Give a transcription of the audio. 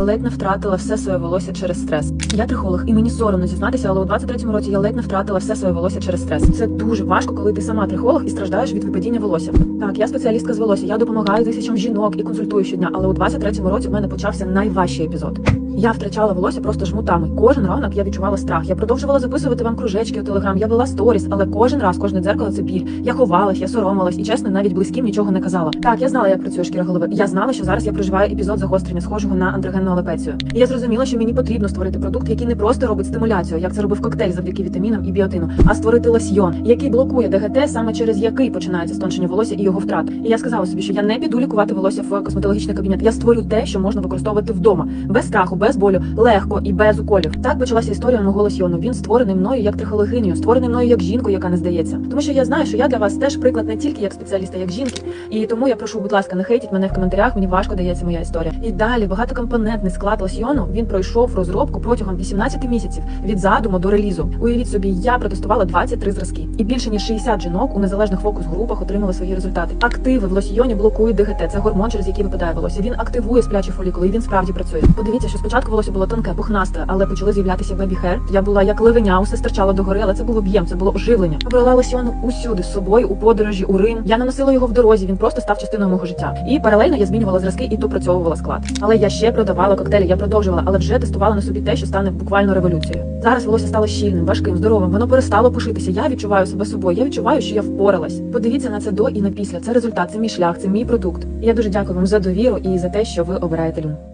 Ледь не втратила все своє волосся через стрес. Я трихолог, і мені соромно зізнатися, але у 23-му році я ледь не втратила все своє волосся через стрес. Це дуже важко, коли ти сама трихолог і страждаєш від випадіння волосся. Так, я спеціалістка з волосся, я допомагаю тисячам жінок і консультую щодня, але у 23-му році в мене почався найважчий епізод. Я втрачала волосся просто жмутами. Кожен ранок я відчувала страх. Я продовжувала записувати вам кружечки у телеграм. Я вела сторіс, але кожен раз, кожне дзеркало це біль. Я ховалась, я соромилась і чесно, навіть близьким нічого не казала. Так, я знала, як працює шкіра голови. Я знала, що зараз я проживаю епізод загострення, схожого на андрогенну алопецію. І я зрозуміла, що мені потрібно створити продукт, який не просто робить стимуляцію, як це робив коктейль завдяки вітамінам і біотину, а створити лосьйон, який блокує ДГТ, саме через який починається стончення волосся і його втрат. І я сказала собі, що я не піду лікувати волосся в косметологічний кабінет. Я створю те, що можна використовувати вдома, без страху, без болю, легко і без уколів. Так почалася історія мого лосьйону. Він створений мною як трихологинію, створений мною як жінку, яка не здається. Тому що я знаю, що я для вас теж приклад не тільки як спеціаліста, як жінки. І тому я прошу, будь ласка, не хейтіть мене в коментарях. Мені важко дається моя історія. І далі багатокомпонентний склад лосьйону він пройшов розробку протягом 18 місяців від задуму до релізу. Уявіть собі, я протестувала 23 зразки, і більше ніж 60 жінок у незалежних фокус-групах отримали свої результати. Активи в лосьйоні блокують ДГТ. Це гормон, через який випадає волосся. Він активує сплячі фолікули, і він справді працює. Подивіться, що спочатку волосся було тонке, пухнасте, але почали з'являтися бебі хер. Я була як ливеня, усе стирчало догори, але це був об'єм, це було оживлення. Я брала лосьйон усюди з собою у подорожі, у Рим. Я наносила його в дорозі. Він просто став частиною мого життя. І паралельно я змінювала зразки і допрацьовувала склад. Але я ще продавала коктейлі, я продовжувала, але вже тестувала на собі те, що стане буквально революцією. Зараз волосся стало щільним, важким, здоровим. Воно перестало пушитися. Я відчуваю себе собою. Я відчуваю, що я впоралась. Подивіться на це до і на після. Це результат, це мій шлях, це мій продукт. І я дуже дякую вам за довіру і за те, що ви обираєте люн.